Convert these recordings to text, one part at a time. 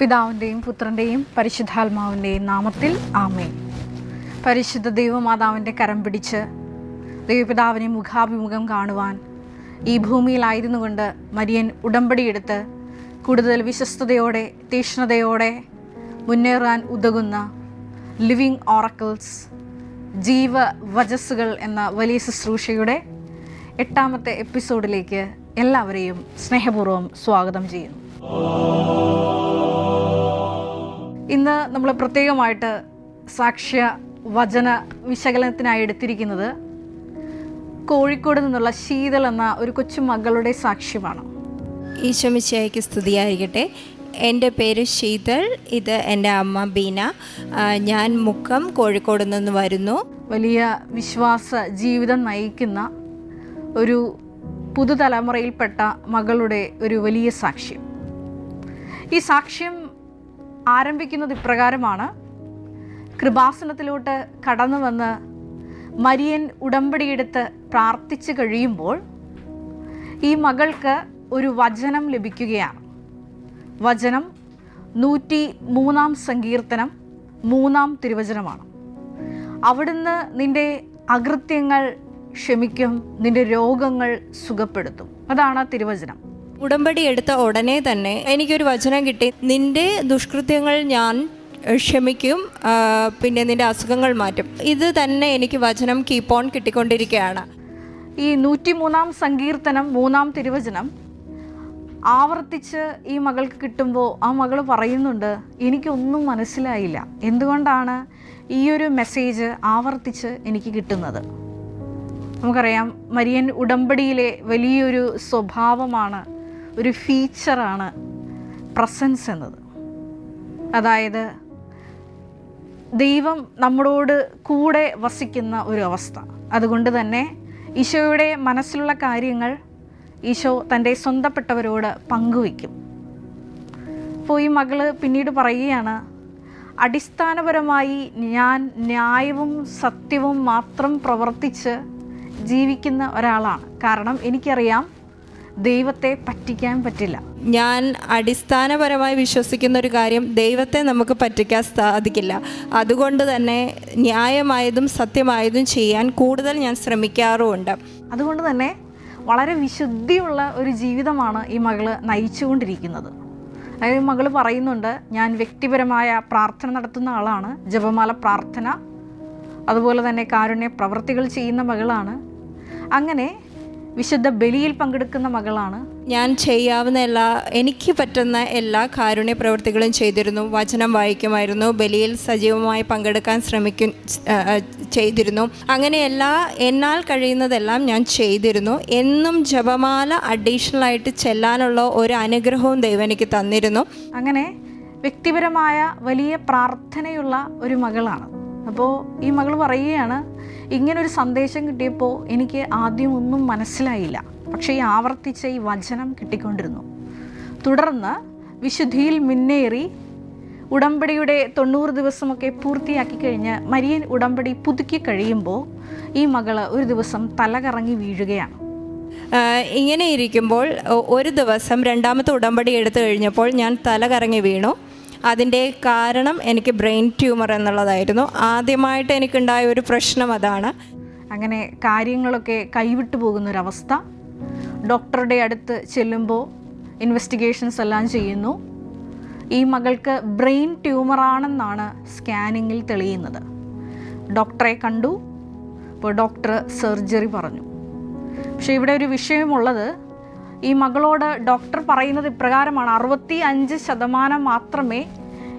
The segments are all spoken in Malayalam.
പിതാവിന്റെയും പുത്രന്റെയും പരിശുദ്ധാത്മാവിന്റെയും നാമത്തിൽ ആമേ പരിശുദ്ധ ദൈവമാതാവിന്റെ കരം പിടിച്ച് ദൈവപിതാവിനെ മുഖാഭിമുഖം കാണുവാൻ ഈ ഭൂമിയിലായിരുന്നു കൊണ്ട് മരിയൻ ഉടമ്പടിയെടുത്ത് കൂടുതൽ വിശ്വസ്തയോടെ തീക്ഷ്ണതയോടെ മുന്നേറാൻ ഉതകുന്ന ലിവിങ് ഓറക്കിൾസ് ജീവ വജസ്സുകൾ എന്ന വലിയ ശുശ്രൂഷയുടെ എട്ടാമത്തെ എപ്പിസോഡിലേക്ക് എല്ലാവരെയും സ്നേഹപൂർവം സ്വാഗതം ചെയ്യുന്നു. ഇന്ന് നമ്മൾ പ്രത്യേകമായിട്ട് സാക്ഷ്യ വചന വിശകലനത്തിനായി എടുത്തിരിക്കുന്നത് കോഴിക്കോട് നിന്നുള്ള ശീതൾ എന്ന ഒരു കൊച്ചു മകളുടെ സാക്ഷ്യമാണ്. ഈശോമിശയ്ക്ക് സ്തുതിയായിരിക്കട്ടെ. എന്റെ പേര് ശീതൾ ഇത് എന്റെ അമ്മ ബീന. ഞാൻ മുക്കം കോഴിക്കോട് നിന്ന് വരുന്നു. വലിയ വിശ്വാസ ജീവിതം നയിക്കുന്ന ഒരു പുതുതലമുറയിൽപ്പെട്ട മകളുടെ ഒരു വലിയ സാക്ഷ്യം. ഈ സാക്ഷ്യം ആരംഭിക്കുന്നത് ഇപ്രകാരമാണ്. കൃപാസനത്തിലോട്ട് കടന്നു വന്ന് മരിയൻ ഉടമ്പടിയെടുത്ത് പ്രാർത്ഥിച്ചു കഴിയുമ്പോൾ ഈ മകൾക്ക് ഒരു വചനം ലഭിക്കുകയാണ്. വചനം നൂറ്റി മൂന്നാം സങ്കീർത്തനം മൂന്നാം തിരുവചനമാണ്. അവിടുന്ന് നിന്റെ അകൃത്യങ്ങൾ ക്ഷമിക്കും നിന്റെ രോഗങ്ങൾ സുഖപ്പെടുത്തും. അതാണ് തിരുവചനം. ഉടമ്പടി എടുത്ത ഉടനെ തന്നെ എനിക്കൊരു വചനം കിട്ടി. നിന്റെ ദുഷ്കൃത്യങ്ങൾ ഞാൻ ക്ഷമിക്കും പിന്നെ നിന്റെ അസുഖങ്ങൾ മാറ്റും. ഇത് തന്നെ എനിക്ക് വചനം കീപ്പ് ഓൺ കിട്ടിക്കൊണ്ടിരിക്കുകയാണ്. ഈ നൂറ്റി മൂന്നാം സങ്കീർത്തനം മൂന്നാം തിരുവചനം ആവർത്തിച്ച് ഈ മകൾക്ക് കിട്ടുമ്പോൾ ആ മകൾ പറയുന്നുണ്ട് എനിക്കൊന്നും മനസ്സിലായില്ല. എന്തുകൊണ്ടാണ് ഈ ഒരു മെസ്സേജ് ആവർത്തിച്ച് എനിക്ക് കിട്ടുന്നത്? നമുക്കറിയാം മരിയൻ ഉടമ്പടിയിലെ വലിയൊരു സ്വഭാവമാണ് ഒരു ഫീച്ചറാണ് പ്രസൻസ് എന്നത്. അതായത് ദൈവം നമ്മളോട് കൂടെ വസിക്കുന്ന ഒരു അവസ്ഥ. അതുകൊണ്ട് തന്നെ ഈശോയുടെ മനസ്സിലുള്ള കാര്യങ്ങൾ ഈശോ തന്റെ സ്വന്തപ്പെട്ടവരോട് പങ്കുവയ്ക്കും. അപ്പോൾ ഈ മകൾ പിന്നീട് പറയുകയാണ് അടിസ്ഥാനപരമായി ഞാൻ ന്യായവും സത്യവും മാത്രം പ്രവർത്തിച്ച് ജീവിക്കുന്ന ഒരാളാണ്. കാരണം എനിക്കറിയാം ദൈവത്തെ പറ്റിക്കാൻ പറ്റില്ല. ഞാൻ അടിസ്ഥാനപരമായി വിശ്വസിക്കുന്ന ഒരു കാര്യം ദൈവത്തെ നമുക്ക് പറ്റിക്കാൻ സാധിക്കില്ല. അതുകൊണ്ട് തന്നെ ന്യായമായതും സത്യമായതും ചെയ്യാൻ കൂടുതൽ ഞാൻ ശ്രമിക്കാറുമുണ്ട്. അതുകൊണ്ട് തന്നെ വളരെ വിശുദ്ധിയുള്ള ഒരു ജീവിതമാണ് ഈ മകൾ നയിച്ചുകൊണ്ടിരിക്കുന്നത്. അതായത് മകൾ പറയുന്നുണ്ട് ഞാൻ വ്യക്തിപരമായ പ്രാർത്ഥന നടത്തുന്ന ആളാണ്. ജപമാല പ്രാർത്ഥന അതുപോലെ തന്നെ കാരുണ്യ പ്രവൃത്തികൾ ചെയ്യുന്ന മകളാണ്. അങ്ങനെ വിശുദ്ധ ബലിയിൽ പങ്കെടുക്കുന്ന മകളാണ്. ഞാൻ ചെയ്യാവുന്ന എല്ലാ എനിക്ക് പറ്റുന്ന എല്ലാ കാരുണ്യ പ്രവൃത്തികളും ചെയ്തിരുന്നു. വചനം വായിക്കുമായിരുന്നു. ബലിയിൽ സജീവമായി പങ്കെടുക്കാൻ ശ്രമിക്കും ചെയ്തിരുന്നു. അങ്ങനെ എല്ലാ എന്നാൽ കഴിയുന്നതെല്ലാം ഞാൻ ചെയ്തിരുന്നു. എന്നും ജപമാല അഡീഷണൽ ആയിട്ട് ചെല്ലാനുള്ള ഒരു അനുഗ്രഹവും ദൈവം എനിക്ക് തന്നിരുന്നു. അങ്ങനെ വ്യക്തിപരമായ വലിയ പ്രാർത്ഥനയുള്ള ഒരു മകളാണ്. അപ്പോൾ ഈ മകൾ പറയുകയാണ് ഇങ്ങനൊരു സന്ദേശം കിട്ടിയപ്പോൾ എനിക്ക് ആദ്യം ഒന്നും മനസ്സിലായില്ല. പക്ഷേ ഈ ആവർത്തിച്ച ഈ വചനം കിട്ടിക്കൊണ്ടിരുന്നു. തുടർന്ന് വിശുദ്ധിയിൽ മുന്നേറി ഉടമ്പടിയുടെ തൊണ്ണൂറ് ദിവസമൊക്കെ പൂർത്തിയാക്കി കഴിഞ്ഞ് മരിയൻ ഉടമ്പടി പുതുക്കി കഴിയുമ്പോൾ ഈ മകൾ ഒരു ദിവസം തലകറങ്ങി വീഴുകയാണ്. ഇങ്ങനെ ഇരിക്കുമ്പോൾ ഒരു ദിവസം രണ്ടാമത്തെ ഉടമ്പടി എടുത്തു കഴിഞ്ഞപ്പോൾ ഞാൻ തലകറങ്ങി വീണു. അതിന്റെ കാരണം എനിക്ക് ബ്രെയിൻ ട്യൂമർ എന്നുള്ളതായിരുന്നു. ആദ്യമായിട്ട് എനിക്കുണ്ടായ ഒരു പ്രശ്നം അതാണ്. അങ്ങനെ കാര്യങ്ങളൊക്കെ കൈവിട്ടു പോകുന്നൊരവസ്ഥ. ഡോക്ടറുടെ അടുത്ത് ചെല്ലുമ്പോൾ ഇൻവെസ്റ്റിഗേഷൻസ് എല്ലാം ചെയ്യുന്നു. ഈ മകൾക്ക് ബ്രെയിൻ ട്യൂമറാണെന്നാണ് സ്കാനിങ്ങിൽ തെളിയുന്നത്. ഡോക്ടറെ കണ്ടു. അപ്പോൾ ഡോക്ടർ സർജറി പറഞ്ഞു. പക്ഷേ ഇവിടെ ഒരു വിഷയമുള്ളത് ഈ മകളോട് ഡോക്ടർ പറയുന്നത് ഇപ്രകാരമാണ്. അറുപത്തി അഞ്ച് ശതമാനം മാത്രമേ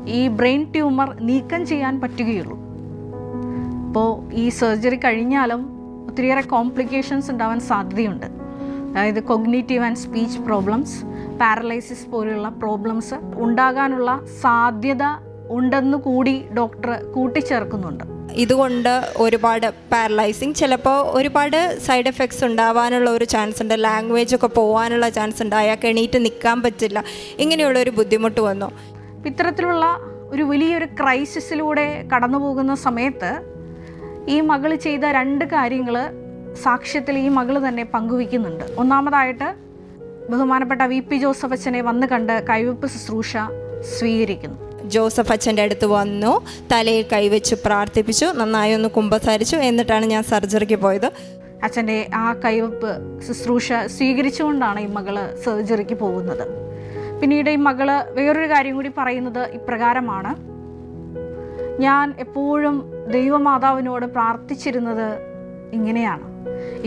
ഈ ബ്രെയിൻ ട്യൂമർ നീക്കം ചെയ്യാൻ പറ്റുകയുള്ളൂ. അപ്പോൾ ഈ സർജറി കഴിഞ്ഞാലും ഒത്തിരിയേറെ കോംപ്ലിക്കേഷൻസ് ഉണ്ടാവാൻ സാധ്യതയുണ്ട്. അതായത് cognitive and speech problems paralysis പോലെയുള്ള പ്രോബ്ലംസ് ഉണ്ടാകാനുള്ള സാധ്യത ഉണ്ടെന്ന് കൂടി ഡോക്ടർ കൂട്ടിച്ചേർക്കുന്നുണ്ട്. ഇതുകൊണ്ട് ഒരുപാട് പാരലൈസിങ് ചിലപ്പോൾ ഒരുപാട് സൈഡ് എഫക്ട്സ് ഉണ്ടാവാനുള്ള ഒരു ചാൻസ് ഉണ്ട്. ലാംഗ്വേജ് ഒക്കെ പോകാനുള്ള ചാൻസ് ഉണ്ട്. അയാൾക്ക് എണീറ്റ് നിൽക്കാൻ പറ്റില്ല. ഇങ്ങനെയുള്ള ഒരു ബുദ്ധിമുട്ട് വന്നു. ഇത്തരത്തിലുള്ള ഒരു വലിയൊരു ക്രൈസിസിലൂടെ കടന്നു പോകുന്ന സമയത്ത് ഈ മകൾ ചെയ്ത രണ്ട് കാര്യങ്ങൾ സാക്ഷ്യത്തിൽ ഈ മകൾ തന്നെ പങ്കുവയ്ക്കുന്നുണ്ട്. ഒന്നാമതായിട്ട് ബഹുമാനപ്പെട്ട വി പി ജോസഫ് അച്ഛനെ വന്ന് കണ്ട് കൈവപ്പ് ശുശ്രൂഷ സ്വീകരിക്കുന്നു. ജോസഫ് അച്ഛന്റെ അടുത്ത് വന്നു തലയിൽ കൈവച്ച് പ്രാർത്ഥിപ്പിച്ചു നന്നായി ഒന്ന് കുമ്പസാരിച്ചു എന്നിട്ടാണ് ഞാൻ സർജറിക്ക് പോയത്. അച്ഛന്റെ ആ കൈവപ്പ് ശുശ്രൂഷ സ്വീകരിച്ചുകൊണ്ടാണ് ഈ മകൾ സർജറിക്ക് പോകുന്നത്. പിന്നീട് ഈ മകൾ വേറൊരു കാര്യം കൂടി പറയുന്നത് ഇപ്രകാരമാണ്. ഞാൻ എപ്പോഴും ദൈവമാതാവിനോട് പ്രാർത്ഥിച്ചിരുന്നത് ഇങ്ങനെയാണ്.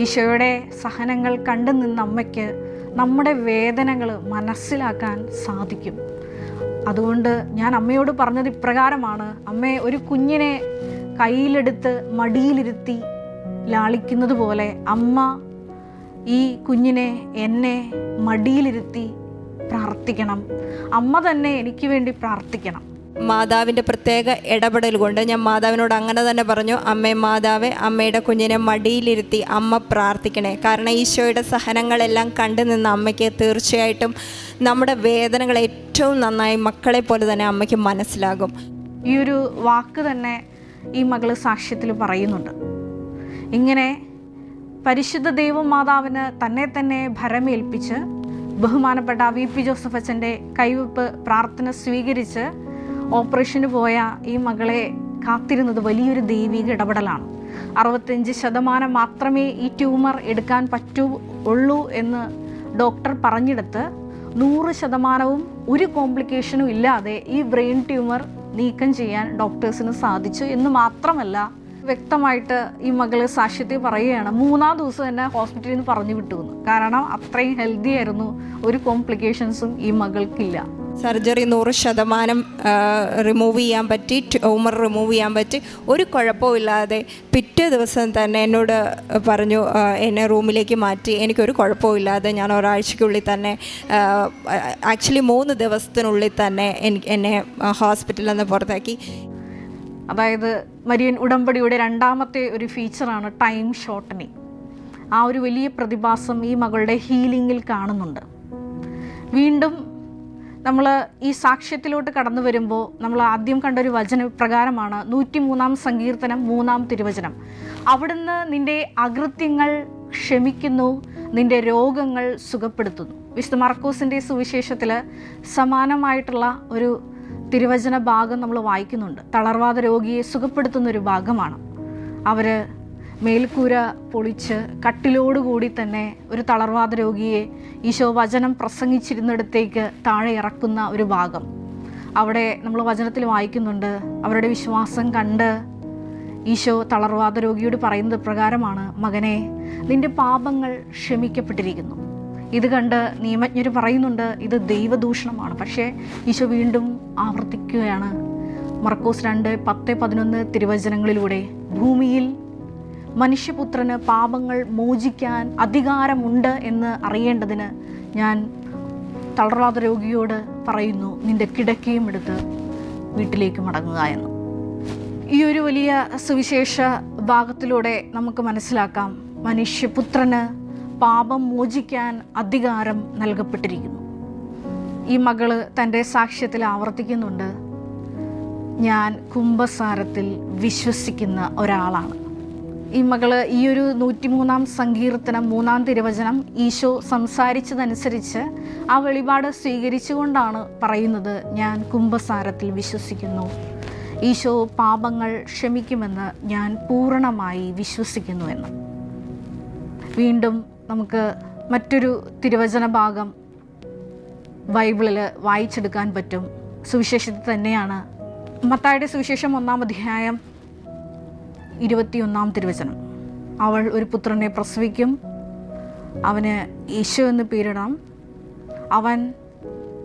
ഈശോയുടെ സഹനങ്ങൾ കണ്ടു നിന്ന് അമ്മയ്ക്ക് നമ്മുടെ വേദനകൾ മനസ്സിലാക്കാൻ സാധിക്കും. അതുകൊണ്ട് ഞാൻ അമ്മയോട് പറഞ്ഞത് ഇപ്രകാരമാണ്. അമ്മേ ഒരു കുഞ്ഞിനെ കയ്യിലെടുത്ത് മടിയിലിരുത്തി ലാളിക്കുന്നത് പോലെ അമ്മ ഈ കുഞ്ഞിനെ എന്നെ മടിയിലിരുത്തി പ്രാർത്ഥിക്കണം. അമ്മ തന്നെ എനിക്ക് വേണ്ടി പ്രാർത്ഥിക്കണം. മാതാവിന്റെ പ്രത്യേക ഇടപെടൽ കൊണ്ട് ഞാൻ മാതാവിനോട് അങ്ങനെ തന്നെ പറഞ്ഞു അമ്മേ മാതാവേ അമ്മയുടെ കുഞ്ഞിനെ മടിയിലിരുത്തി അമ്മ പ്രാർത്ഥിക്കണേ. കാരണം ഈശോയുടെ സഹനങ്ങളെല്ലാം കണ്ടു നിന്ന അമ്മയ്ക്ക് തീർച്ചയായിട്ടും നമ്മുടെ വേദനകൾ ഏറ്റവും നന്നായി മക്കളെ പോലെ തന്നെ അമ്മയ്ക്ക് മനസ്സിലാകും. ഈ ഒരു വാക്ക് തന്നെ ഈ മകൾ സാക്ഷ്യത്തിൽ പറയുന്നുണ്ട്. ഇങ്ങനെ പരിശുദ്ധ ദൈവമാതാവിന് തന്നെ തന്നെ ഭരമേൽപ്പിച്ച് ബഹുമാനപ്പെട്ട വി പി ജോസഫ് അച്ഛന്റെ കൈവപ്പ് പ്രാർത്ഥന സ്വീകരിച്ച് ഓപ്പറേഷന് പോയ ഈ മകളെ കാത്തിരുന്നത് വലിയൊരു ദൈവിക ഇടപെടലാണ്. അറുപത്തഞ്ച് ശതമാനം മാത്രമേ ഈ ട്യൂമർ എടുക്കാൻ പറ്റൂ ഉള്ളൂ എന്ന് ഡോക്ടർ പറഞ്ഞെടുത്ത് നൂറ് ശതമാനവും ഒരു കോംപ്ലിക്കേഷനും ഇല്ലാതെ ഈ ബ്രെയിൻ ട്യൂമർ നീക്കം ചെയ്യാൻ ഡോക്ടേഴ്സിന് സാധിച്ചു എന്ന് മാത്രമല്ല വ്യക്തമായിട്ട് ഈ മകൾ സാക്ഷ്യത്തിൽ പറയുകയാണ് മൂന്നാം ദിവസം തന്നെ ഹോസ്പിറ്റലിൽ നിന്ന് പറഞ്ഞു വിട്ടു കാരണം അത്രയും ഹെൽത്തി ആയിരുന്നു ഒരു കോംപ്ലിക്കേഷൻസും ഈ മകൾക്കില്ല. സർജറി നൂറ് ശതമാനം റിമൂവ് ചെയ്യാൻ പറ്റി ട്യൂമർ റിമൂവ് ചെയ്യാൻ പറ്റി. ഒരു കുഴപ്പമില്ലാതെ പിറ്റേ ദിവസം തന്നെ എന്നോട് പറഞ്ഞു എന്നെ റൂമിലേക്ക് മാറ്റി. എനിക്കൊരു കുഴപ്പമില്ലാതെ ഞാൻ ഒരാഴ്ചയ്ക്കുള്ളിൽ തന്നെ ആക്ച്വലി മൂന്ന് ദിവസത്തിനുള്ളിൽ തന്നെ എനിക്ക് എന്നെ ഹോസ്പിറ്റലിൽ നിന്ന് പുറത്താക്കി. അതായത് മരിയൻ ഉടമ്പടിയുടെ രണ്ടാമത്തെ ഒരു ഫീച്ചറാണ് ടൈം ഷോർട്ടനിങ് ആ ഒരു വലിയ പ്രതിഭാസം ഈ മകളുടെ ഹീലിങ്ങിൽ കാണുന്നുണ്ട്. വീണ്ടും നമ്മൾ ഈ സാക്ഷ്യത്തിലോട്ട് കടന്നു വരുമ്പോൾ നമ്മൾ ആദ്യം കണ്ടൊരു വചന പ്രകാരമാണ് നൂറ്റി മൂന്നാം സങ്കീർത്തനം മൂന്നാം തിരുവചനം. അവിടുന്ന് നിന്റെ അകൃത്യങ്ങൾ ക്ഷമിക്കുന്നു നിന്റെ രോഗങ്ങൾ സുഖപ്പെടുത്തുന്നു. വിശുദ്ധ മർക്കോസിന്റെ സുവിശേഷത്തിൽ സമാനമായിട്ടുള്ള ഒരു തിരുവചന ഭാഗം നമ്മൾ വായിക്കുന്നുണ്ട്. തളർവാദ രോഗിയെ സുഖപ്പെടുത്തുന്ന ഒരു ഭാഗമാണ്. അവർ മേൽക്കൂര പൊളിച്ച് കട്ടിലോടുകൂടി തന്നെ ഒരു തളർവാദ രോഗിയെ ഈശോ വചനം പ്രസംഗിച്ചിരുന്നിടത്തേക്ക് താഴെ ഇറക്കുന്ന ഒരു ഭാഗം. അവിടെ നമ്മൾ വചനത്തിൽ വായിക്കുന്നുണ്ട് അവരുടെ വിശ്വാസം കണ്ട് ഈശോ തളർവാദ രോഗിയോട് പറയുന്നത് പ്രകാരമാണ് മകനെ നിന്റെ പാപങ്ങൾ ക്ഷമിക്കപ്പെട്ടിരിക്കുന്നു. ഇത് കണ്ട് നിയമജ്ഞർ പറയുന്നുണ്ട് ഇത് ദൈവദൂഷണമാണ്. പക്ഷേ ഈശോ വീണ്ടും ആവർത്തിക്കുകയാണ്. മർക്കോസ് രണ്ട് പത്ത് പതിനൊന്ന് തിരുവചനങ്ങളിലൂടെ ഭൂമിയിൽ മനുഷ്യപുത്രന് പാപങ്ങൾ മോചിക്കാൻ അധികാരമുണ്ട് എന്ന് അറിയേണ്ടതിന് ഞാൻ തളർവാദ രോഗിയോട് പറയുന്നു നിന്റെ കിടക്കയും എടുത്ത് വീട്ടിലേക്ക് മടങ്ങുക എന്ന്. ഈ ഒരു വലിയ സുവിശേഷ ഭാഗത്തിലൂടെ നമുക്ക് മനസ്സിലാക്കാം മനുഷ്യപുത്രന് പാപം മോചിക്കാൻ അധികാരം നൽകപ്പെട്ടിരിക്കുന്നു. ഈ മകൾ തന്റെ സാക്ഷ്യത്തിൽ ആവർത്തിക്കുന്നുണ്ട് ഞാൻ കുംഭസാരത്തിൽ വിശ്വസിക്കുന്ന ഒരാളാണ്. ഈ മകൾ ഈ ഒരു നൂറ്റിമൂന്നാം സങ്കീർത്തനം മൂന്നാം തിരുവചനം ഈശോ സംസാരിച്ചതനുസരിച്ച് ആ വെളിപാട് സ്വീകരിച്ചുകൊണ്ടാണ് പറയുന്നത് ഞാൻ കുംഭസാരത്തിൽ വിശ്വസിക്കുന്നു. ഈശോ പാപങ്ങൾ ക്ഷമിക്കുമെന്ന് ഞാൻ പൂർണമായി വിശ്വസിക്കുന്നു എന്ന്. വീണ്ടും നമുക്ക് മറ്റൊരു തിരുവചന ഭാഗം ബൈബിളിൽ വായിച്ചെടുക്കാൻ പറ്റും. സുവിശേഷത്തിൽ തന്നെയാണ്. മത്തായുടെ സുവിശേഷം ഒന്നാം അധ്യായം ഇരുപത്തിയൊന്നാം തിരുവചനം. അവൾ ഒരു പുത്രനെ പ്രസവിക്കും. അവന് യേശു എന്ന് പേരിടണം അവൻ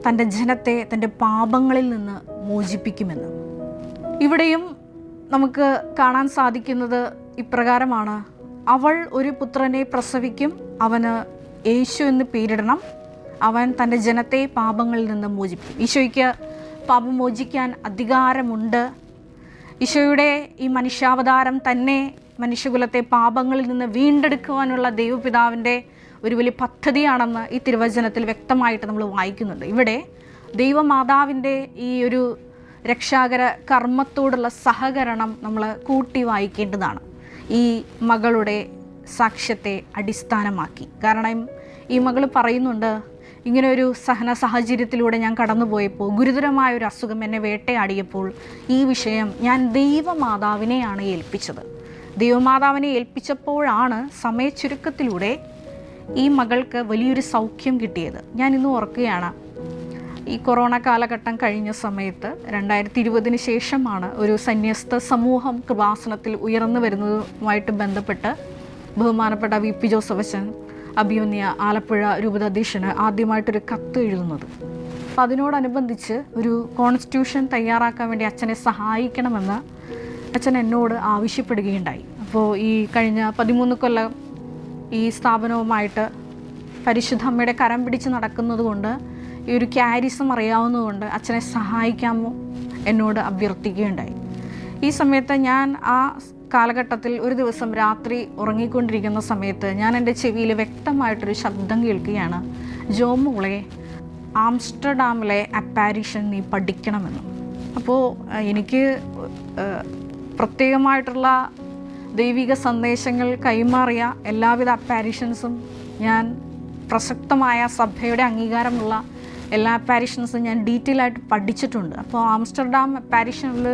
തന്റെ ജനത്തെ തന്റെ പാപങ്ങളിൽ നിന്ന് മോചിപ്പിക്കുമെന്ന്. ഇവിടെയും നമുക്ക് കാണാൻ സാധിക്കുന്നത് ഇപ്രകാരമാണ്. അവൾ ഒരു പുത്രനെ പ്രസവിക്കും. അവന് യേശു എന്ന് പേരിടണം. അവൻ തന്റെ ജനത്തെ പാപങ്ങളിൽ നിന്ന് മോചിപ്പിക്കും. ഈശോയ്ക്ക് പാപം മോചിക്കാൻ അധികാരമുണ്ട്. ഈശോയുടെ ഈ മനുഷ്യാവതാരം തന്നെ മനുഷ്യകുലത്തെ പാപങ്ങളിൽ നിന്ന് വീണ്ടെടുക്കുവാനുള്ള ദൈവപിതാവിന്റെ ഒരു വലിയ പദ്ധതിയാണെന്ന് ഈ തിരുവചനത്തിൽ വ്യക്തമായിട്ട് നമ്മൾ വായിക്കുന്നുണ്ട്. ഇവിടെ ദൈവമാതാവിന്റെ ഈ ഒരു രക്ഷാകര കർമ്മത്തോടുള്ള സഹകരണം നമ്മൾ കൂട്ടി വായിക്കേണ്ടതാണ്. ഈ മകളുടെ സാക്ഷ്യത്തെ അടിസ്ഥാനമാക്കി. കാരണം ഈ മകൾ പറയുന്നുണ്ട് ഇങ്ങനെ ഒരു സഹന സാഹചര്യത്തിലൂടെ ഞാൻ കടന്നുപോയപ്പോൾ ഗുരുതരമായ ഒരു അസുഖം എന്നെ വേട്ടയാടിയപ്പോൾ ഈ വിഷയം ഞാൻ ദൈവമാതാവിനെയാണ് ഏൽപ്പിച്ചത്. ദൈവമാതാവിനെ ഏൽപ്പിച്ചപ്പോഴാണ് സമയച്ചുരുക്കത്തിലൂടെ ഈ മകൾക്ക് വലിയൊരു സൗഖ്യം കിട്ടിയത്. ഞാൻ ഇന്ന് ഓർക്കുകയാണ് ഈ കൊറോണ കാലഘട്ടം കഴിഞ്ഞ സമയത്ത് രണ്ടായിരത്തി ഇരുപതിന് ശേഷമാണ് ഒരു സന്യസ്ത സമൂഹം കൃപാസനത്തിൽ ഉയർന്നു വരുന്നതുമായിട്ട് ബന്ധപ്പെട്ട് ബഹുമാനപ്പെട്ട വി പി ജോസഫച്ചൻ അഭിയുന്നിയ ആലപ്പുഴ രൂപതാധീശന് ആദ്യമായിട്ടൊരു കത്ത് എഴുതുന്നത്. അപ്പോൾ അതിനോടനുബന്ധിച്ച് ഒരു കോൺസ്റ്റിറ്റ്യൂഷൻ തയ്യാറാക്കാൻ വേണ്ടി അച്ഛനെ സഹായിക്കണമെന്ന് അച്ഛൻ എന്നോട് ആവശ്യപ്പെടുകയുണ്ടായി. അപ്പോൾ ഈ കഴിഞ്ഞ പതിമൂന്ന് കൊല്ലം ഈ സ്ഥാപനവുമായിട്ട് പരിശുദ്ധ അമ്മയുടെ കരം പിടിച്ച് നടക്കുന്നത് കൊണ്ട് ഈ ഒരു ക്യാരിസം അറിയാവുന്നതുകൊണ്ട് അച്ഛനെ സഹായിക്കാമോ എന്നോട് അഭ്യർത്ഥിക്കുകയുണ്ടായി. ഈ സമയത്ത് ഞാൻ ആ കാലഘട്ടത്തിൽ ഒരു ദിവസം രാത്രി ഉറങ്ങിക്കൊണ്ടിരിക്കുന്ന സമയത്ത് ഞാൻ എന്റെ ചെവിയിൽ വ്യക്തമായിട്ടൊരു ശബ്ദം കേൾക്കുകയാണ്. ജോമോളെ ആംസ്റ്റർഡാമിലെ അപ്പാരിഷൻ നീ പഠിക്കണമെന്ന്. അപ്പോൾ എനിക്ക് പ്രത്യേകമായിട്ടുള്ള ദൈവിക സന്ദേശങ്ങൾ കൈമാറിയ എല്ലാവിധ അപ്പാരിഷൻസും ഞാൻ പ്രസക്തമായ സഭയുടെ അംഗീകാരമുള്ള എല്ലാ അപ്പാരിഷൻസും ഞാൻ ഡീറ്റെയിൽ ആയിട്ട് പഠിച്ചിട്ടുണ്ട്. അപ്പോൾ ആംസ്റ്റർഡാം അപ്പാരിഷനിൽ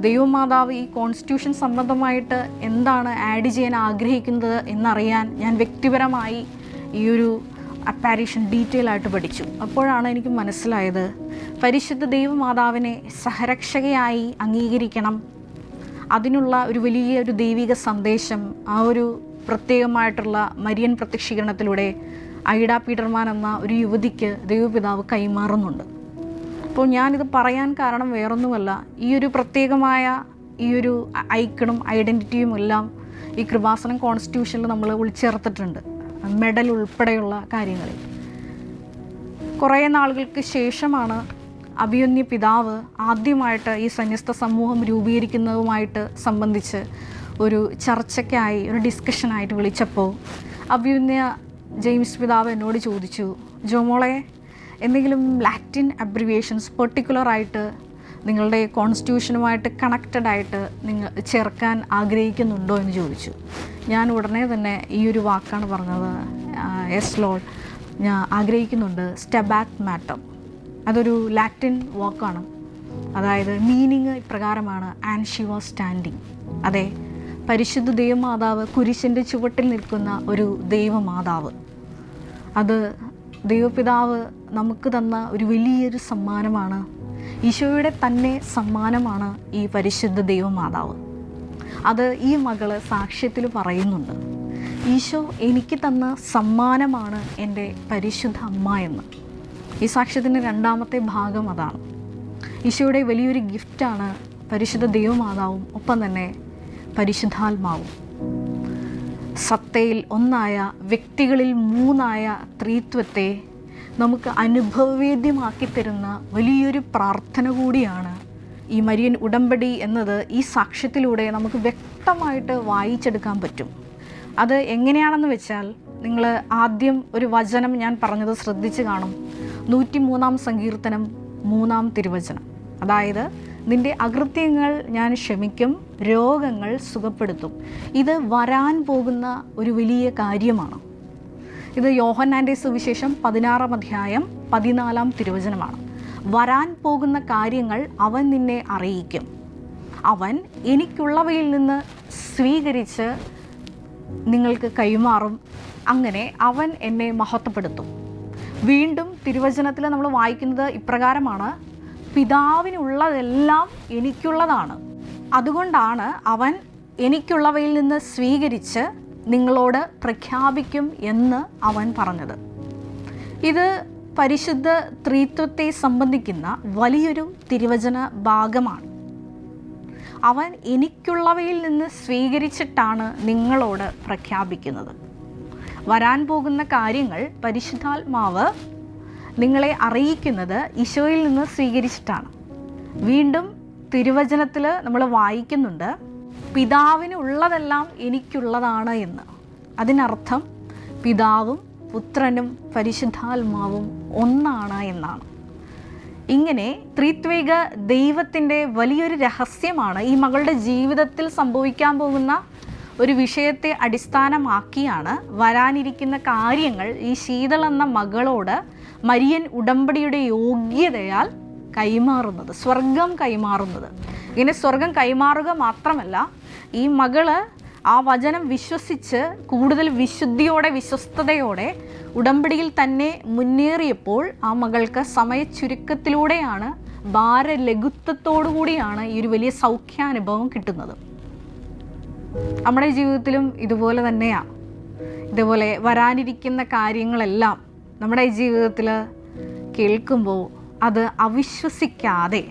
ദൈവമാതാവ് ഈ കോൺസ്റ്റിറ്റ്യൂഷൻ സംബന്ധമായിട്ട് എന്താണ് ആഡ് ചെയ്യാൻ ആഗ്രഹിക്കുന്നത് എന്നറിയാൻ ഞാൻ വ്യക്തിപരമായി ഈ ഒരു അപ്പാരീഷൻ ഡീറ്റെയിൽ ആയിട്ട് പഠിച്ചു. അപ്പോഴാണ് എനിക്ക് മനസ്സിലായത് പരിശുദ്ധ ദൈവമാതാവിനെ സഹരക്ഷകയായി അംഗീകരിക്കണം. അതിനുള്ള ഒരു വലിയ ഒരു ദൈവിക സന്ദേശം ആ ഒരു പ്രത്യേകമായിട്ടുള്ള മരിയൻ പ്രത്യക്ഷീകരണത്തിലൂടെ ഐഡ പീറ്റർമാൻ എന്ന ഒരു യുവതിക്ക് ദൈവപിതാവ് കൈമാറുന്നുണ്ട്. അപ്പോൾ ഞാനിത് പറയാൻ കാരണം വേറൊന്നുമല്ല. ഈ ഒരു പ്രത്യേകമായ ഈ ഒരു ഐക്കണും ഐഡന്റിറ്റിയും എല്ലാം ഈ കൃപാസനം കോൺസ്റ്റിറ്റ്യൂഷനിൽ നമ്മൾ ഉൾച്ചേർത്തിട്ടുണ്ട്. മെഡൽ ഉൾപ്പെടെയുള്ള കാര്യങ്ങളിൽ. കുറേ നാളുകൾക്ക് ശേഷമാണ് അഭിയന്യ പിതാവ് ആദ്യമായിട്ട് ഈ സന്യസ്ത സമൂഹം രൂപീകരിക്കുന്നതുമായിട്ട് സംബന്ധിച്ച് ഒരു ചർച്ചയ്ക്കായി ഒരു ഡിസ്കഷനായിട്ട് വിളിച്ചപ്പോൾ അഭിയുന്യ ജെയിംസ് പിതാവ് എന്നോട് ചോദിച്ചു ജോമോളെ എന്തെങ്കിലും ലാറ്റിൻ അബ്രിവിയേഷൻസ് പെർട്ടിക്കുലറായിട്ട് നിങ്ങളുടെ കോൺസ്റ്റിറ്റ്യൂഷനുമായിട്ട് കണക്റ്റഡ് ആയിട്ട് നിങ്ങൾ ചേർക്കാൻ ആഗ്രഹിക്കുന്നുണ്ടോ എന്ന് ചോദിച്ചു. ഞാൻ ഉടനെ തന്നെ ഈ ഒരു വാക്കാണ് പറഞ്ഞത് എസ് ലോഡ് ഞാൻ ആഗ്രഹിക്കുന്നുണ്ട് സ്റ്റെബാറ്റ് മാറ്റർ അതൊരു ലാറ്റിൻ വാക്കാണ്. അതായത് മീനിങ് ഇപ്രകാരമാണ് ആൻഡ് ഷി വാസ് സ്റ്റാൻഡിങ് അതെ പരിശുദ്ധ ദൈവമാതാവ് കുരിശിന്റെ ചുവട്ടിൽ നിൽക്കുന്ന ഒരു ദൈവമാതാവ്. അത് ദൈവപിതാവ് നമുക്ക് തന്ന ഒരു വലിയൊരു സമ്മാനമാണ്. ഈശോയുടെ തന്നെ സമ്മാനമാണ് ഈ പരിശുദ്ധ ദൈവമാതാവ് അത് ഈ മകൾ സാക്ഷ്യത്തിൽ പറയുന്നുണ്ട്. ഈശോ എനിക്ക് തന്ന സമ്മാനമാണ് എന്റെ പരിശുദ്ധ അമ്മ എന്ന്. ഈ സാക്ഷ്യത്തിന്റെ രണ്ടാമത്തെ ഭാഗം അതാണ്. ഈശോയുടെ വലിയൊരു ഗിഫ്റ്റാണ് പരിശുദ്ധ ദൈവമാതാവും ഒപ്പം തന്നെ പരിശുദ്ധാത്മാവും. സത്തയിൽ ഒന്നായ വ്യക്തികളിൽ മൂന്നായ ത്രീത്വത്തെ നമുക്ക് അനുഭവവേദ്യമാക്കി തരുന്ന വലിയൊരു പ്രാർത്ഥന കൂടിയാണ് ഈ മരിയൻ ഉടമ്പടി എന്നത് ഈ സാക്ഷ്യത്തിലൂടെ നമുക്ക് വ്യക്തമായിട്ട് വായിച്ചെടുക്കാൻ പറ്റും. അത് എങ്ങനെയാണെന്ന് വെച്ചാൽ നിങ്ങൾ ആദ്യം ഒരു വചനം ഞാൻ പറഞ്ഞത് ശ്രദ്ധിച്ച് കാണും. നൂറ്റി മൂന്നാം സങ്കീർത്തനം മൂന്നാം തിരുവചനം. അതായത് നിന്റെ അകൃത്യങ്ങൾ ഞാൻ ക്ഷമിക്കും രോഗങ്ങൾ സുഖപ്പെടുത്തും. ഇത് വരാൻ പോകുന്ന ഒരു വലിയ കാര്യമാണ്. ഇത് യോഹന്നാന്റെ സുവിശേഷം പതിനാറാം അധ്യായം പതിനാലാം തിരുവചനമാണ്. വരാൻ പോകുന്ന കാര്യങ്ങൾ അവൻ നിന്നെ അറിയിക്കും. അവൻ എനിക്കുള്ളവയിൽ നിന്ന് സ്വീകരിച്ച് നിങ്ങൾക്ക് കൈമാറും. അങ്ങനെ അവൻ എന്നെ മഹത്വപ്പെടുത്തും. വീണ്ടും തിരുവചനത്തിൽ നമ്മൾ വായിക്കുന്നത് ഇപ്രകാരമാണ്. പിതാവിനുള്ളതെല്ലാം എനിക്കുള്ളതാണ്. അതുകൊണ്ടാണ് അവൻ എനിക്കുള്ളവയിൽ നിന്ന് സ്വീകരിച്ച് നിങ്ങളോട് പ്രഖ്യാപിക്കും എന്ന് അവൻ പറഞ്ഞത്. ഇത് പരിശുദ്ധ ത്രിത്വത്തെ സംബന്ധിക്കുന്ന വലിയൊരു തിരുവചന ഭാഗമാണ്. അവൻ എനിക്കുള്ളവയിൽ നിന്ന് സ്വീകരിച്ചിട്ടാണ് നിങ്ങളോട് പ്രഖ്യാപിക്കുന്നത്. വരാൻ പോകുന്ന കാര്യങ്ങൾ പരിശുദ്ധാത്മാവ് നിങ്ങളെ അറിയിക്കുന്നത് ഈശോയിൽ നിന്ന് സ്വീകരിച്ചിട്ടാണ്. വീണ്ടും തിരുവചനത്തിൽ നമ്മൾ വായിക്കുന്നുണ്ട് പിതാവിന് ഉള്ളതെല്ലാം എനിക്കുള്ളതാണ് എന്ന്. അതിനർത്ഥം പിതാവും പുത്രനും പരിശുദ്ധാത്മാവും ഒന്നാണ് എന്നാണ്. ഇങ്ങനെ ത്രിത്വിക ദൈവത്തിന്റെ വലിയൊരു രഹസ്യമാണ് ഈ മകളുടെ ജീവിതത്തിൽ സംഭവിക്കാൻ പോകുന്ന ഒരു വിഷയത്തെ അടിസ്ഥാനമാക്കിയാണ് വരാനിരിക്കുന്ന കാര്യങ്ങൾ ഈ ശീതൾ എന്ന മകളോട് മരിയൻ ഉടമ്പടിയുടെ യോഗ്യതയാൽ കൈമാറുന്നത് സ്വർഗം കൈമാറുന്നത്. ഇങ്ങനെ സ്വർഗം കൈമാറുക മാത്രമല്ല ഈ മകൾ ആ വചനം വിശ്വസിച്ച് കൂടുതൽ വിശുദ്ധിയോടെ വിശ്വസ്തയോടെ ഉടമ്പടിയിൽ തന്നെ മുന്നേറിയപ്പോൾ ആ മകൾക്ക് സമയ ചുരുക്കത്തിലൂടെയാണ് ഭാരലഘുത്വത്തോടു കൂടിയാണ് ഈ ഒരു വലിയ സൗഖ്യാനുഭവം കിട്ടുന്നത്. നമ്മുടെ ജീവിതത്തിലും ഇതുപോലെ തന്നെയാണ് ഇതുപോലെ വരാനിരിക്കുന്ന കാര്യങ്ങളെല്ലാം നമ്മുടെ ജീവിതത്തിൽ കേൾക്കുമ്പോൾ അത് അവിശ്വസിക്കാതെ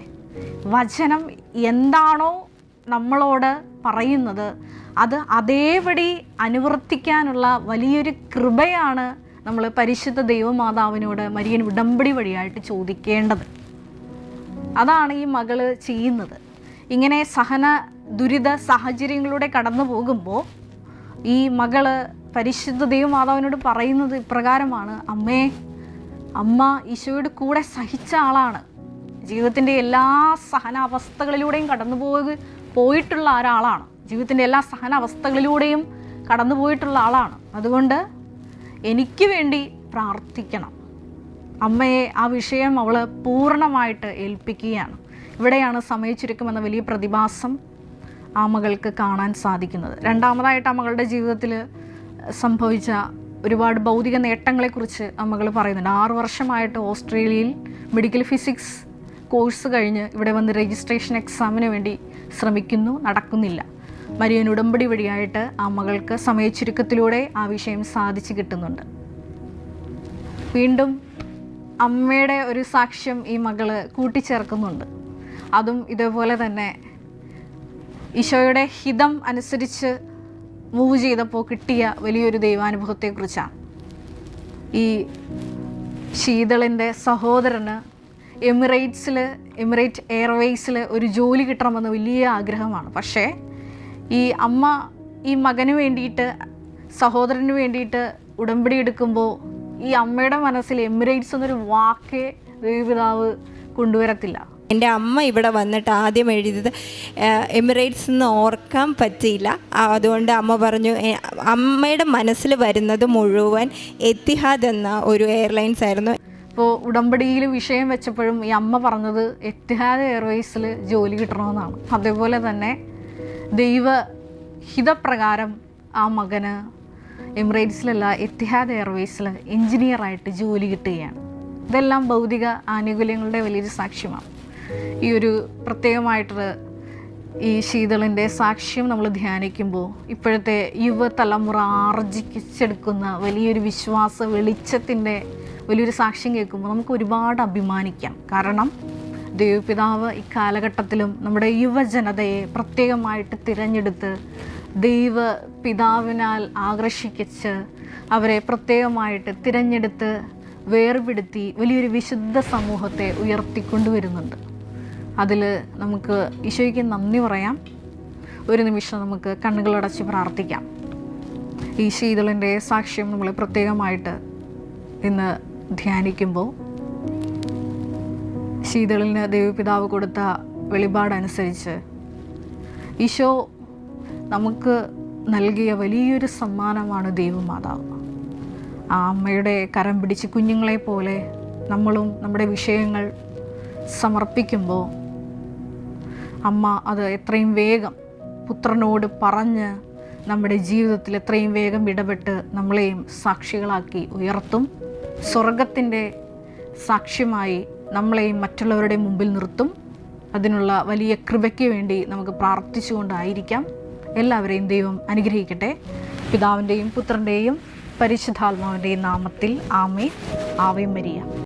വചനം എന്താണോ നമ്മളോട് പറയുന്നത് അത് അതേപടി അനുവർത്തിക്കാനുള്ള വലിയൊരു കൃപയാണ് നമ്മൾ പരിശുദ്ധ ദൈവമാതാവിനോട് മരിയൻ ഉടമ്പടി വഴിയായിട്ട് ചോദിക്കേണ്ടത്. അതാണ് ഈ മകൾ ചെയ്യുന്നത്. ഇങ്ങനെ സഹന ദുരിത സാഹചര്യങ്ങളിലൂടെ കടന്നു പോകുമ്പോൾ ഈ മകൾ പരിശുദ്ധ ദൈവമാതാവിനോട് പറയുന്നത് ഇപ്രകാരമാണ് അമ്മേ അമ്മ ഈശോയുടെ കൂടെ സഹിച്ച ആളാണ്. ജീവിതത്തിന്റെ എല്ലാ സഹനാവസ്ഥകളിലൂടെയും കടന്നു പോയി പോയിട്ടുള്ള ഒരാളാണ്. ജീവിതത്തിന്റെ എല്ലാ സഹന അവസ്ഥകളിലൂടെയും കടന്നു പോയിട്ടുള്ള ആളാണ്. അതുകൊണ്ട് എനിക്ക് വേണ്ടി പ്രാർത്ഥിക്കണം. അമ്മയെ ആ വിഷയം അവൾ പൂർണമായിട്ട് ഏൽപ്പിക്കുകയാണ്. ഇവിടെയാണ് സമയച്ചുരുക്കം എന്ന വലിയ പ്രതിഭാസം ആ മകൾക്ക് കാണാൻ സാധിക്കുന്നത്. രണ്ടാമതായിട്ട് ആ മകളുടെ ജീവിതത്തിൽ സംഭവിച്ച ഒരുപാട് ഭൗതിക നേട്ടങ്ങളെക്കുറിച്ച് അമ്മകൾ പറയുന്നുണ്ട്. ആറു വർഷമായിട്ട് ഓസ്ട്രേലിയയിൽ മെഡിക്കൽ ഫിസിക്സ് കോഴ്സ് കഴിഞ്ഞ് ഇവിടെ വന്ന് രജിസ്ട്രേഷൻ എക്സാമിന് വേണ്ടി ശ്രമിക്കുന്നു നടക്കുന്നില്ല. മരിയൻ ഉടമ്പടി വഴിയായിട്ട് ആ മകൾക്ക് സമയച്ചുരുക്കത്തിലൂടെ ആ വിഷയം സാധിച്ചു കിട്ടുന്നുണ്ട്. വീണ്ടും അമ്മയുടെ ഒരു സാക്ഷ്യം ഈ മകൾ കൂട്ടിച്ചേർക്കുന്നുണ്ട്. അതും ഇതേപോലെ തന്നെ ഈശോയുടെ ഹിതം അനുസരിച്ച് മൂവ് ചെയ്തപ്പോൾ കിട്ടിയ വലിയൊരു ദൈവാനുഭവത്തെക്കുറിച്ചാണ്. ഈ ശീതളിന്റെ സഹോദരന് എമിറേറ്റ്സിൽ എമിറേറ്റ് എയർവേസിൽ ഒരു ജോലി കിട്ടണമെന്ന് വലിയ ആഗ്രഹമാണ്. പക്ഷേ ഈ അമ്മ ഈ മകന് വേണ്ടിയിട്ട് സഹോദരന് വേണ്ടിയിട്ട് ഉടമ്പടി എടുക്കുമ്പോൾ ഈ അമ്മയുടെ മനസ്സിൽ എമിറേറ്റ്സ് എന്നൊരു വാക്കേ ദൈവപിതാവ് കൊണ്ടുവരത്തില്ല. എന്റെ അമ്മ ഇവിടെ വന്നിട്ട് ആദ്യം എഴുതിയത് എമിറേറ്റ്സ് എന്ന് ഓർക്കാൻ പറ്റിയില്ല. അതുകൊണ്ട് അമ്മ പറഞ്ഞു "എ, അമ്മയുടെ മനസ്സിൽ വരുന്നത് മുഴുവൻ എത്തിഹാദ് എന്ന ഒരു എയർലൈൻസ് ആയിരുന്നു. ഇപ്പോൾ ഉടമ്പടിയിൽ വിഷയം വെച്ചപ്പോഴും ഈ അമ്മ പറഞ്ഞത് എത്തിഹാദ് എയർവേസിൽ ജോലി കിട്ടണമെന്നാണ്. അതേപോലെ തന്നെ ദൈവ ഹിതപ്രകാരം ആ മകന് എമിറേറ്റ്സിലല്ല എത്തിഹാദ് എയർവേസിൽ എഞ്ചിനീയറായിട്ട് ജോലി കിട്ടുകയാണ്. ഇതെല്ലാം ഭൗതിക ആനുകൂല്യങ്ങളുടെ വലിയൊരു സാക്ഷ്യമാണ്. ഈ ഒരു പ്രത്യേകമായിട്ട് ഈ ശീതളിന്റെ സാക്ഷ്യം നമ്മൾ ധ്യാനിക്കുമ്പോൾ ഇപ്പോഴത്തെ യുവതലമുറ ആർജിച്ചെടുക്കുന്ന വലിയൊരു വിശ്വാസ വെളിച്ചത്തിന്റെ വലിയൊരു സാക്ഷ്യം കേൾക്കുമ്പോൾ നമുക്ക് ഒരുപാട് അഭിമാനിക്കാം. കാരണം ദൈവപിതാവ് ഇക്കാലഘട്ടത്തിലും നമ്മുടെ യുവജനതയെ പ്രത്യേകമായിട്ട് തിരഞ്ഞെടുത്ത് ദൈവ പിതാവിനാൽ ആകർഷിക്കിച്ച് അവരെ പ്രത്യേകമായിട്ട് തിരഞ്ഞെടുത്ത് വേർപെടുത്തി വലിയൊരു വിശുദ്ധ സമൂഹത്തെ ഉയർത്തിക്കൊണ്ടുവരുന്നുണ്ട്. അതിൽ നമുക്ക് ഈശോയ്ക്ക് നന്ദി പറയാം. ഒരു നിമിഷം നമുക്ക് കണ്ണുകളടച്ച് പ്രാർത്ഥിക്കാം. ഈ ശീതളിന്റെ സാക്ഷ്യം നമ്മൾ പ്രത്യേകമായിട്ട് ഇന്ന് ധ്യാനിക്കുമ്പോൾ ശീതളിന് ദൈവപിതാവ് കൊടുത്ത വെളിപാടനുസരിച്ച് ഈശോ നമുക്ക് നൽകിയ വലിയൊരു സമ്മാനമാണ് ദേവമാതാവ്. ആ അമ്മയുടെ കരം പിടിച്ച് കുഞ്ഞുങ്ങളെ പോലെ നമ്മളും നമ്മുടെ വിഷയങ്ങൾ സമർപ്പിക്കുമ്പോൾ അമ്മ അത് എത്രയും വേഗം പുത്രനോട് പറഞ്ഞ് നമ്മുടെ ജീവിതത്തിൽ എത്രയും വേഗം ഇടപെട്ട് നമ്മളെയും സാക്ഷികളാക്കി ഉയർത്തും. സ്വർഗത്തിന്റെ സാക്ഷ്യമായി നമ്മളെയും മറ്റുള്ളവരുടെ മുമ്പിൽ നിർത്തും. അതിനുള്ള വലിയ കൃപയ്ക്ക് വേണ്ടി നമുക്ക് പ്രാർത്ഥിച്ചുകൊണ്ടായിരിക്കാം. എല്ലാവരെയും ദൈവം അനുഗ്രഹിക്കട്ടെ. പിതാവിന്റെയും പുത്രന്റെയും പരിശുദ്ധാത്മാവിന്റെയും നാമത്തിൽ ആമേ ആവേ മരിയ.